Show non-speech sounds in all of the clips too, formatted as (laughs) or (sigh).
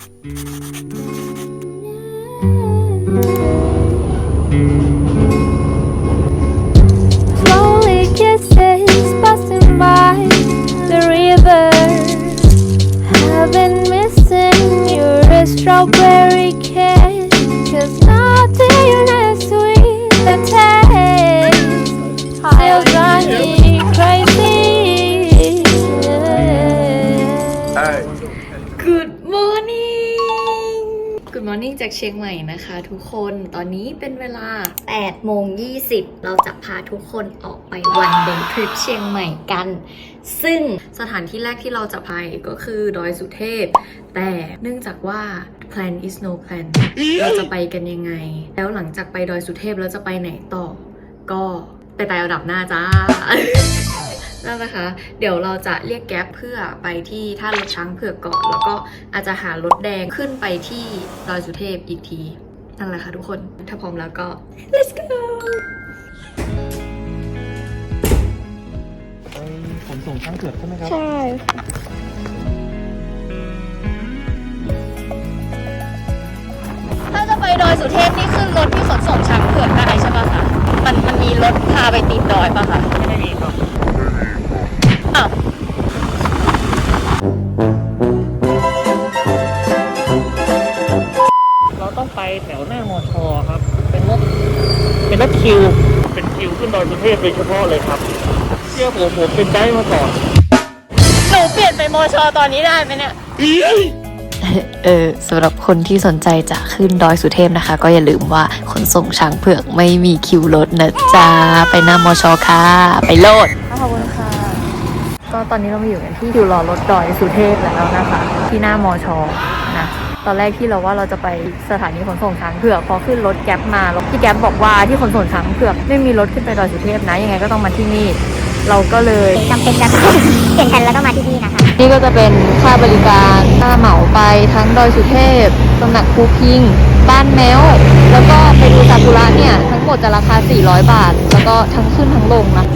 Música เชียงใหม่นะคะทุกคนตอนนี้เป็นเวลา8โมง20 เราจะพาทุกคนออกไปวันเดย์ทริปเชียงใหม่กัน ซึ่งสถานที่แรกที่เราจะไปก็คือดอยสุเทพ แต่เนื่องจากว่า plan is no plan เราจะไปกันยังไง แล้วหลังจากไปดอยสุเทพเราจะไปไหนต่อ ก็ไปไต่ระดับหน้าจ้า นั่นนะคะ เดี๋ยวเราจะเรียกแก๊ปเพื่อไปที่ท่ารถช้างเผือกก่อน แล้วก็อาจจะหารถแดงขึ้นไปที่ดอยสุเทพอีกที นั่นแหละค่ะทุกคน ถ้าพร้อมแล้วก็ let's go ไปขนส่งช้างเผือกใช่ไหมครับ ใช่ถ้าจะไปดอยสุเทพนี่ขึ้นรถที่ขนส่งช้างเผือกได้ใช่ปะคะ มันมันมีรถพาไปติดดอยปะคะ ไม่มีครับอ้าว เราต้องไปแถวหน้ามอชอครับ เป็นรถ เป็นรถคิว เป็นคิวขึ้นดอยสุเทพโดยเฉพาะเลยครับ เชื่อผมผมเป็นไกด์มาก่อน หนูเปลี่ยนเป็นโมชอตอนนี้ได้ไหมเนี่ย เออสำหรับคนที่สนใจจะขึ้นดอยสุเทพนะคะ ก็อย่าลืมว่าขนส่งช้างเผือกไม่มีคิวรถนะจ๊ะ ไปหน้ามอชอค่ะ ไปโลด ขอบคุณค่ะ ก็ตอนนี้เรามาอยู่กันที่อยู่รอรถดอยสุเทพแล้วนะคะ ที่หน้ามอชอนะตอนแรกที่เราว่าเราจะไปสถานีขนส่งช้างเผือกพอขึ้นรถแก๊ปมาแล้วพี่แก๊ปบอกว่าที่ขนส่งช้างเผือกไม่มีรถขึ้นไปดอยสุเทพนะยังไงก็ต้องมาที่นี่ เราก็เลยจำเป็นจะต้องเปลี่ยนกันแล้วก็มาที่นี่นะคะนี่ก็จะเป็นค่าบริการค่าเหมาไปทั้งดอยสุเทพตำหนักภูพิง บ้านแมวแล้วก็ไปดูซากุระเนี่ยทั้งหมดจะราคา 400 บาท แล้วก็ทั้งขึ้นทั้งลงนะ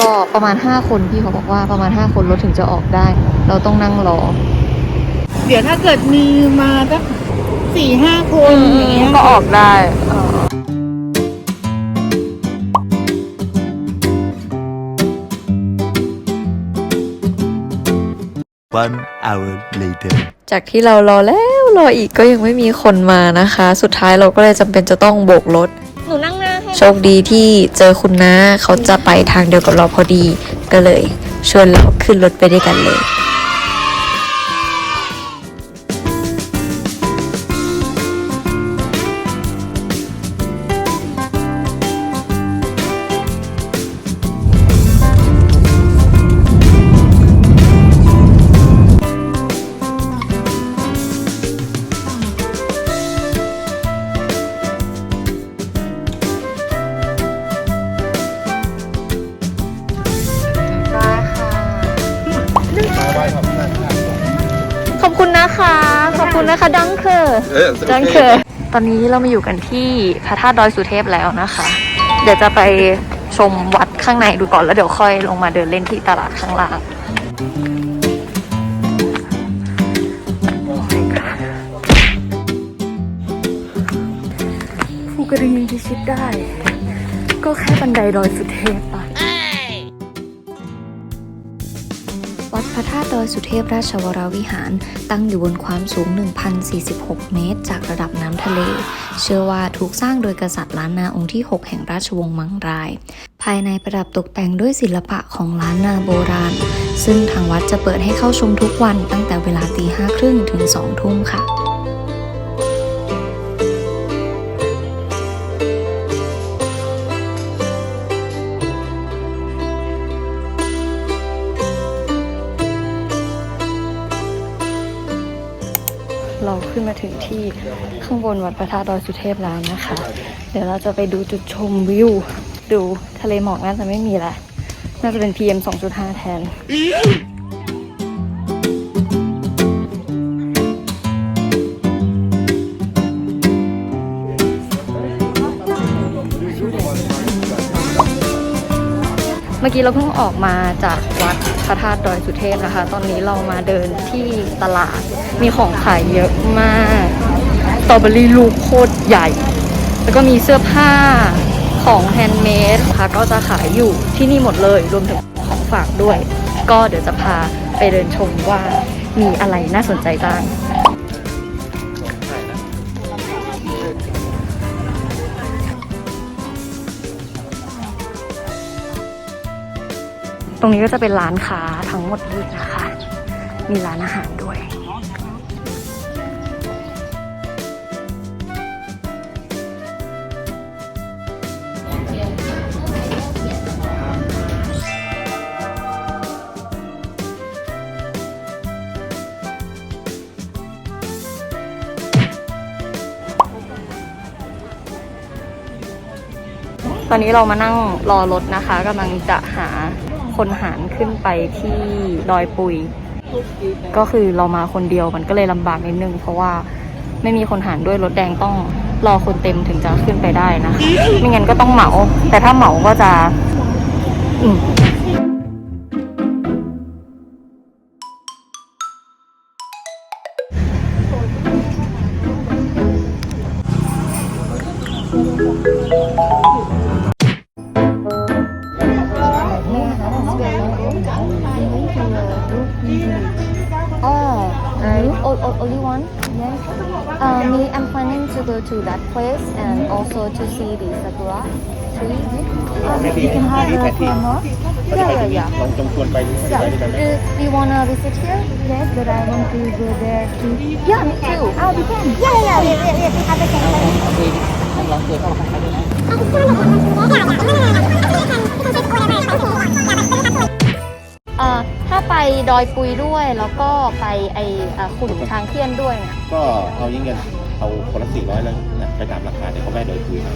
ก็ประมาณ 5 คนพี่เขาบอกว่าประมาณ 5 คนรถถึงจะออกได้ เราต้องนั่งรอ เดี๋ยวถ้าเกิดมีมาสักสี่ห้าคนอย่างเงี้ยก็ออกได้ One hour later. จากที่เรารอแล้วรออีกก็ยังไม่มีคนมานะคะ สุดท้ายเราก็เลยจำเป็นจะต้องโบกรถ หนูนั่งหน้าให้ โชคดีที่เจอคุณน้าเขาจะไปทางเดียวกับเราพอดีก็เลย ชวนเราขึ้นรถไปด้วยกันเลย อร์ดังเคอร์ตอนนี้เรามาอยู่กันที่พระธาตุดอยสุเทพแล้วนะคะ เดี๋ยวจะไปชมวัดข้างในดูก่อนแล้วเดี๋ยวค่อยลงมาเดินเล่นที่ตลาดข้างล่างภูกระดึงพิชิตได้ ก็แค่บันไดดอยสุเทพปะ พระธาตุดอยสุเทพราชวรวิหาร ตั้งอยู่บนความสูง 1,046 เมตร จากระดับน้ำทะเล เชื่อว่าถูกสร้างโดยกษัตริย์ล้านนาองค์ที่ 6 แห่งราชวงศ์มังราย ภายในประดับตกแต่งด้วยศิลปะของล้านนาโบราณ ซึ่งทางวัดจะเปิดให้เข้าชมทุกวันตั้งแต่เวลาตีห้าครึ่งถึง2ทุ่มค่ะ ข้างบนวัดพระธาตุดอยสุเทพแล้วนะคะ เดี๋ยวเราจะไปดูจุดชมวิว ดูทะเลหมอกน่าจะไม่มีแล้วน่าจะเป็น PM 2.5 แทน เมื่อกี้เราเพิ่งออกมาจากวัดพระธาตุดอยสุเทพนะคะ ตอนนี้เรามาเดินที่ตลาด มีของขายเยอะมาก ตรอเบอรี่ลูกโคตรใหญ่ แล้วก็มีเสื้อผ้าของแฮนด์เมดค่ะก็จะขายอยู่ที่นี่หมดเลยรวมถึงของฝากด้วย ก็เดี๋ยวจะพาไปเดินชมว่ามีอะไรน่าสนใจบ้างตรงนี้ก็จะเป็นร้านค้าทั้งหมดเลยนะคะ มีร้านอาหารด้วย ตอนนี้เรามานั่งรอรถนะคะกำลังจะหาคนหารขึ้นไปที่ดอยปุย ก็คือเรามาคนเดียวมันก็เลยลำบากนิดนึง เพราะว่าไม่มีคนหารด้วยรถแดงต้องรอคนเต็มถึงจะขึ้นไปได้นะคะไม่งั้นก็ต้องเหมา แต่ถ้าเหมาก็จะ อืม have a for more. Yeah, yeah, yeah. ลองจงชวนไปดู Yeah. Do, do you wanna visit here? Yes, but I want to go there too. Yeah, me too. Oh, we can. Yeah, yeah, we, we, we have the same place. ลองเจอเข้าไปด้วยนะเอ่อถ้าไปดอยปุยด้วยแล้วก็ไปไอเอ่อขุนช้างเทียนด้วยเนี่ยก็เอายิ่งกันเอาคนละสี่ร้อยแล้ว นะไปตามราคาเดี๋ยวเขาแม่โดยคุยนะ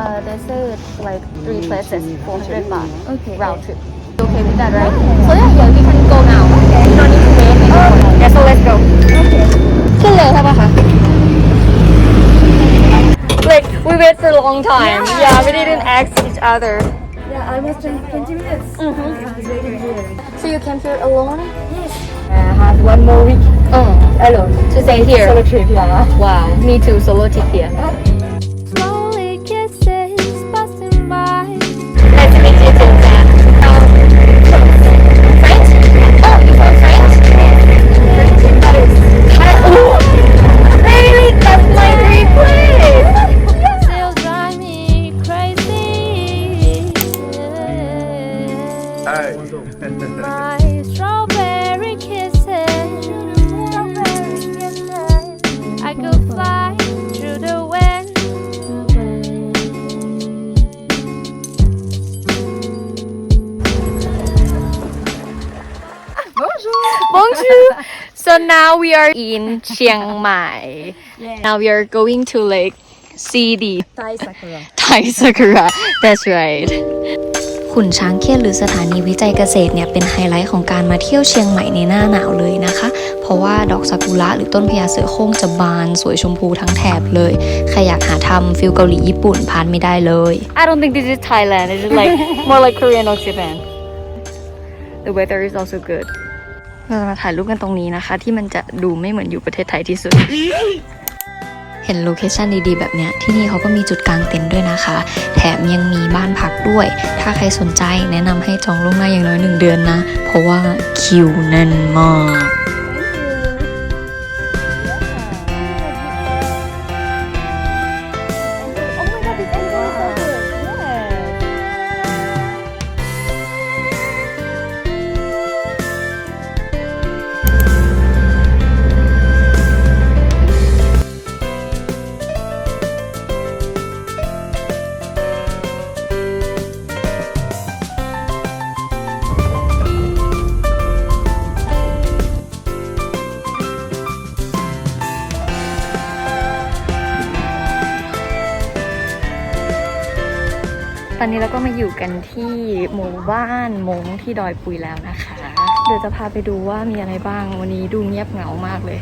Uh, this is like three places, 400 baht. Okay. Round trip. You okay with that, right? So yeah, yeah, we can go now. Okay. You don't need to wait anymore. Yeah, so let's go. Okay. ขึ้นเลยใช่ปะคะ Like we wait for a long time. Yeah, we didn't ask each other. Yeah, I was 20 minutes. Mhm. I was waiting here. So you came here alone? I have one more week Oh, alone. to stay here. Solo trip, yeah. Wow, me too. Solo trip here. Slowly kisses passing by. Nice to meet you too, Sam. Um, French? Oh, you from French? Ooh, really? That's my dream place. Still drive me crazy. My strawberry So now we are in Chiang Mai. Now we are going to like see the Thai sakura. Thai sakura. That's right. ขุนช้างเคียนหรือสถานีวิจัยเกษตรเนี่ยเป็นไฮไลท์ของการมาเที่ยวเชียงใหม่ในหน้าหนาวเลยนะคะ เพราะว่าดอกซากุระหรือต้นพญาเสือโคร่งจะบานสวยชมพูทั้งแถบเลย ใครอยากหาทำฟิลเกาหลีญี่ปุ่นพลาดไม่ได้เลย I don't think this is Thailand. It's just like more like Korean or Japan. The weather is also good. เราจะมาถ่ายรูปกันตรงนี้นะคะ ที่มันจะดูไม่เหมือนอยู่ประเทศไทยที่สุด เห็นโลเคชันดีๆ แบบเนี้ยที่นี่เขาก็มีจุดกลางเต็นท์ด้วยนะคะ แถมยังมีบ้านพักด้วย ถ้าใครสนใจแนะนำให้จองล่วงหน้าอย่างน้อยหนึ่งเดือนนะ เพราะว่าคิวแน่นมาก นี้เราก็มาอยู่กันที่หมู่บ้านมงที่ดอยปุยแล้วนะคะ เดี๋ยวจะพาไปดูว่ามีอะไรบ้างวันนี้ดูเงียบเหงามากเลย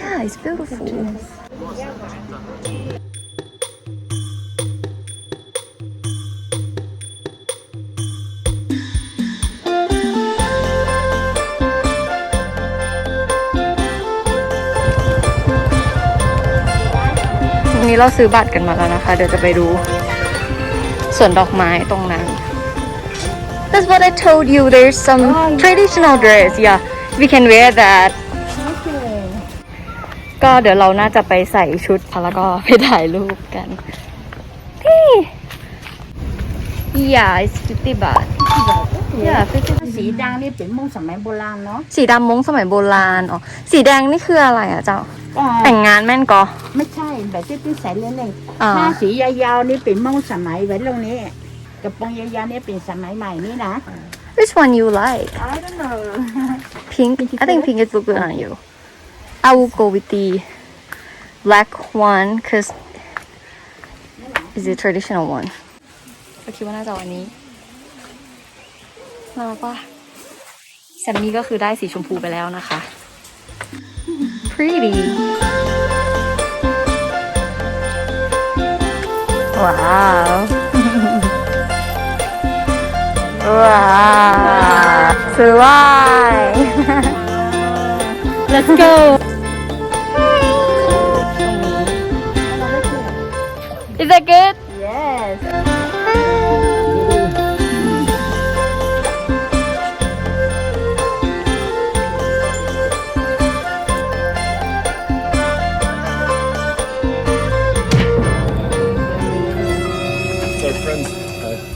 Yeah it's beautiful วันนี้เราซื้อบัตรกันมาแล้วนะคะ เดี๋ยวจะไปดู สวนดอกไม้ตรงนั้น That's what I told you there's some traditional dress yeah we can wear that ก็เดี๋ยวเราน่าจะไปใส่ชุดแล้วก็ไปถ่ายรูปกันนี่ Yeah it's 50บาท Yeah 50สีดังนี่เป็นมุ้งสมัยโบราณเนาะสีดำมงสมัยโบราณ อ๋อ สีแดงนี่คืออะไรอะเจ้าก็แต่งงานแม่นก็ไม่ใช่แบบที่ที่ใส่เล่นอ่าๆถ้าสียาวๆนี่เป็นมุ้งสมัยไว้ตรงนี้กระโปรงยาวๆนี่เป็นสมัยใหม่นี่นะ Which one you like I don't know Pink I think pink is look good on you I will go with the black one cause is the traditional one ก็คิดว่าน่าจะวันนี้น่ารักปะแซมมี่ก็คือได้สีชมพูไปแล้วนะคะ pretty ว้าว ว้าวสวย Let's go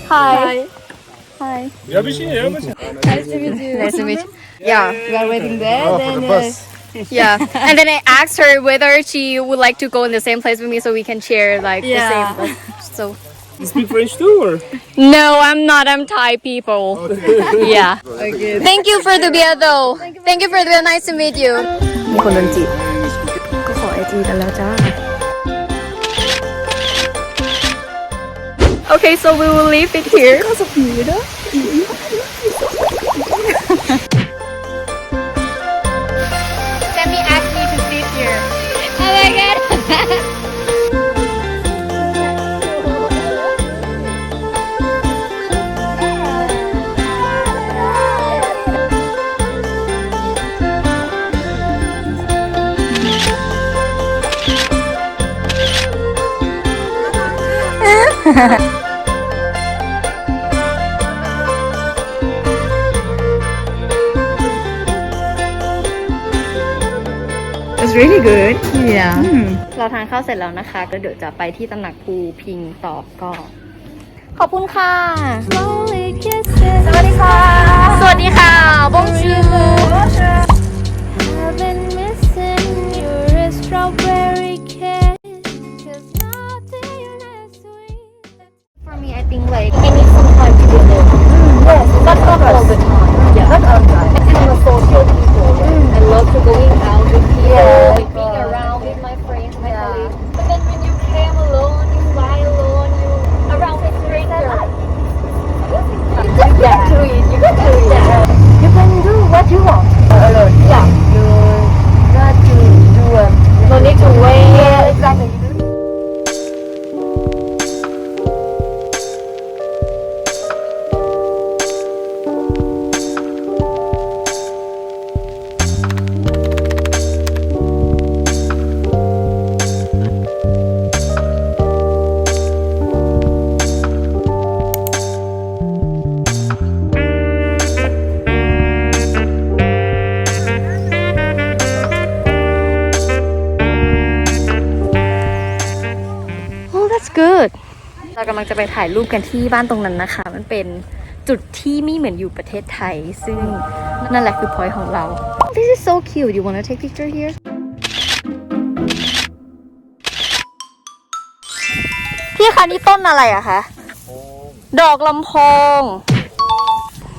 Hi. Hi. Ja, bisschen, ja, bisschen. Nice to meet you. Nice to meet you. Yeah, we are waiting there. Oh, then, for the uh, bus. yeah, and then I asked her whether she would like to go in the same place with me so we can share like Yeah. the same. Like, so You speak French too, or? no, I'm not. I'm Thai people. yeah. Okay. Thank you for the beer though. Thank you for the beer. Nice to meet you. มีคนโดนจีบก็ขอไอจีกันแล้วจ้า Okay, so we will leave it here. Because of you, Sammy asked me to sit here. Oh my god. (laughs) it's really good yeah เราทานข้าวเสร็จแล้วนะคะ ก็เดี๋ยวจะไปที่ตำหนักภูพิงต่อก็ ขอบคุณค่ะ Slowly kisses. สวัสดีค่ะ สวัสดีค่ะบงชู I've been missing your strawberry kiss. Cause nothing as sweet. For me I think like I need some time to get there yes that's not all the time yeah that's all the time I'm a social people I love to going out with people. Like เรากำลังจะไปถ่ายรูปกันที่บ้านตรงนั้นนะคะ มันเป็นจุดที่ไม่เหมือนอยู่ประเทศไทย ซึ่งนั่นแหละคือ point ของเรา This is so cute you wanna take picture here พี่คะนี่ต้นอะไรอะคะ ดอกลำโพง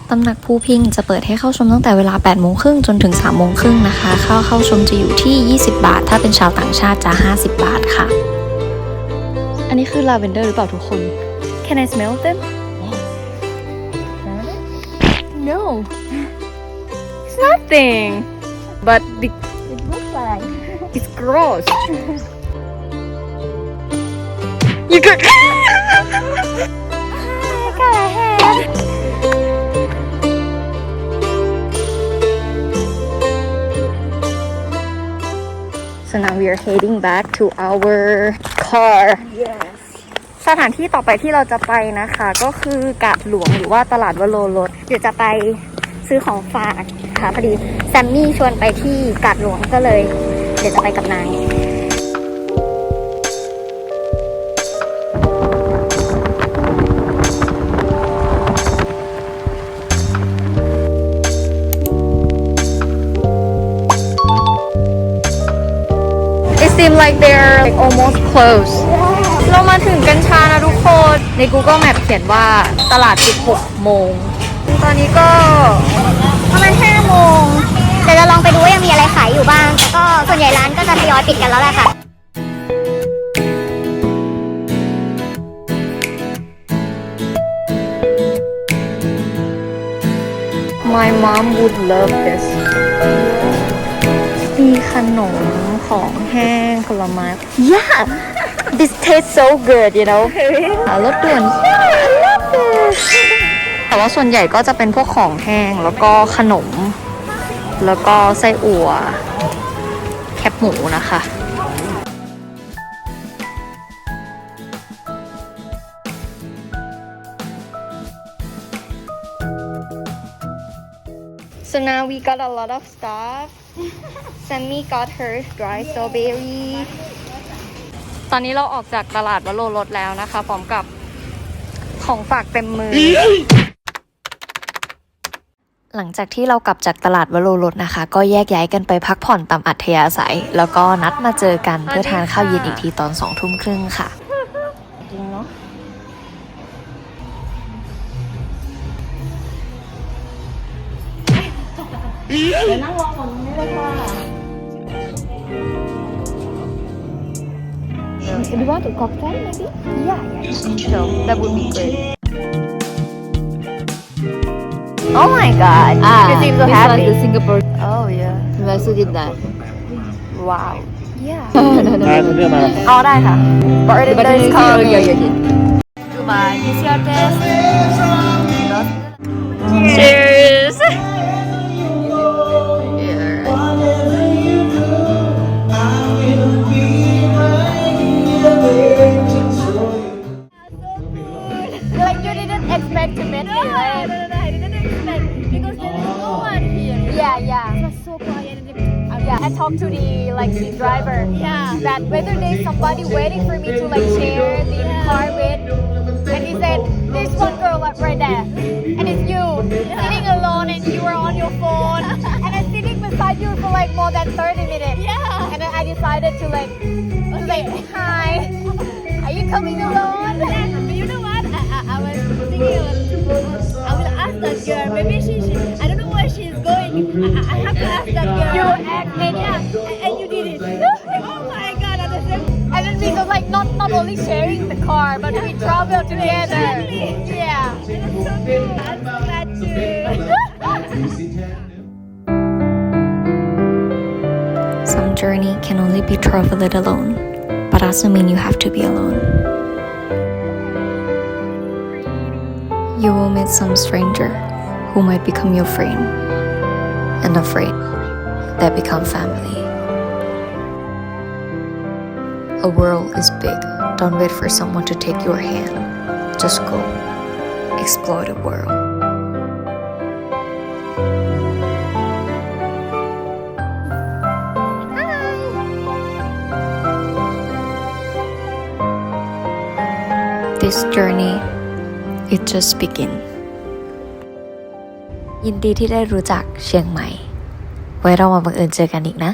ตำหนักภูพิงจะเปิดให้เข้าชมตั้งแต่เวลา 8 โมงครึ่งจนถึง 3 โมงครึ่งนะคะค่าเข้าชมจะอยู่ที่ 20 บาท ถ้าเป็นชาวต่างชาติจะ 50 บาทค่ะ อันนี้คือลาเวนเดอร์หรือเปล่าทุกคน Can I smell them No It's nothing but the it looks like (laughs) It's gross. (laughs) you could. so now we are heading back to our car yes สถานที่ต่อไปที่เราจะไปนะคะ ก็คือกาดหลวงหรือว่าตลาดวโรรสเดี๋ยวจะไปซื้อของฝากค่ะพอดีแซมมี่ชวนไปที่กาดหลวงก็เลย เดี๋ยวจะไปกับนาย It seems like they're like almost closed เรามาถึงกันช้านะทุกคน ใน Google Map เขียนว่าตลาดปิด6โมง ตอนนี้ก็ประมาณ5โมงเดี๋ยวเราลองไปดูว่ายังมีอะไรขายอยู่บ้าง แต่ก็ส่วนใหญ่ร้านก็จะทยอยปิดกันแล้วแหละค่ะ My mom would love this มีขนม ของแห้งผลไม้ Yeah this tastes so good you know อ่ารสด่วน Yeah I love this แต่ว่าส่วนใหญ่ก็จะเป็นพวกของแห้งแล้วก็ขนม แล้วก็ไส้อั่วแคบหมูนะคะ So now we got a lot of stuff. Sammy got her dry strawberry. ตอนนี้เราออกจากตลาดวโรรสแล้วนะคะพร้อมกับของฝากเต็มมือ หลังจากที่เรากลับจากตลาดวโรรสนะคะ ก็แยกย้ายกันไปพักผ่อนตามอัธยาศัย แล้วก็นัดมาเจอกันเพื่อทานข้าวเย็นอีกทีตอนสองทุ่มครึ่งค่ะ Do you want a cocktail maybe? Yeah, yeah. So that would be great. Oh my god. Ah, you seem so this happy. was the Singapore. Oh yeah. I also did that. Wow. Yeah. มาเรื่อยมาเอาได้ค่ะ Bartender But is it's coming. okay, okay, okay. Goodbye. This your test. Cheers. And yeah, talked to the like the driver. Yeah. That whether there's somebody waiting for me to like share the car with, and he said there's one girl up right there, and it's you sitting alone and you are on your phone, and I'm sitting beside you for like more than 30 minutes. Yeah. And then I decided to like, to like hi. Are you coming alone? (laughs) but you know what? I, I, I was thinking I will ask that girl. Maybe she, she I don't know where she's going. I, I I have to ask that girl. You acted, yeah, and, and you did it. (laughs) oh my god, at the same And then we go like not not only sharing the car, but we travel together. Yeah. It was so cool. I'm so glad too. (laughs) Some journey can only be traveled alone, but doesn't mean you have to be alone. You will meet some stranger who might become your friend, and a friend that become family. A world is big. Don't wait for someone to take your hand. Just go. Explore the world. this journey it just begins. ยินดีที่ได้รู้จักเชียงใหม่ ไว้เรามาบังเอิญเจอกันอีกนะ